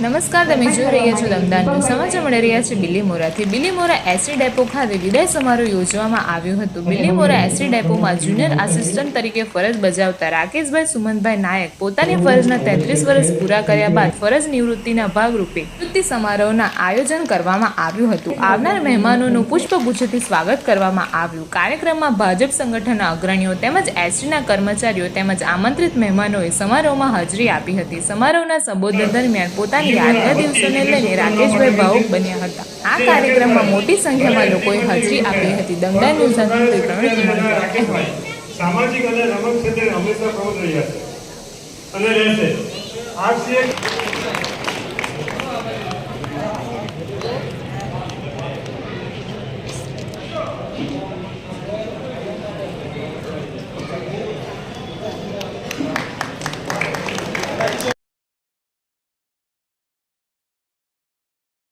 નમસ્કાર, તમે જોઈ રહ્યા છો દમદાર ન્યૂઝ. સમાચાર મળી રહ્યા છે બિલીમોરાથી બિલીમોરા એસટી ડેપો ખાતે વિદાય સમારોહ યોજવામાં આવ્યો હતો. બિલીમોરા એસટી ડેપોમાં જુનિયર આસિસ્ટન્ટ તરીકે ફરજ બજાવતા રાકેશભાઈ સુમનભાઈ નાયક પોતાની ફરજના તેત્રીસ વર્ષ પૂરા કર્યા બાદ ફરજ નિવૃત્તિના ભાગરૂપે નિવૃત્તિ સમારોહના આયોજન કરવામાં આવ્યું હતું. આવનાર મહેમાનોનું પુષ્પગુચ્છથી સ્વાગત કરવામાં આવ્યું. કાર્યક્રમમાં ભાજપ સંગઠનના અગ્રણીઓ તેમજ એસટીના કર્મચારીઓ તેમજ આમંત્રિત મહેમાનોએ સમારોહમાં હાજરી આપી હતી. સમારોહના સંબોધન દરમિયાન પોતાની યાદગાર દિવસોને લઈને રાકેશભાઈ ભાવુક બન્યા હતા. આ કાર્યક્રમમાં મોટી સંખ્યામાં લોકોએ હાજરી આપી હતી. દંગા ન્યૂઝ સાથે સામાજિક અને રમત ક્ષેત્રે હંમેશા પ્રવૃત્ત રહ્યા અને રહેશે.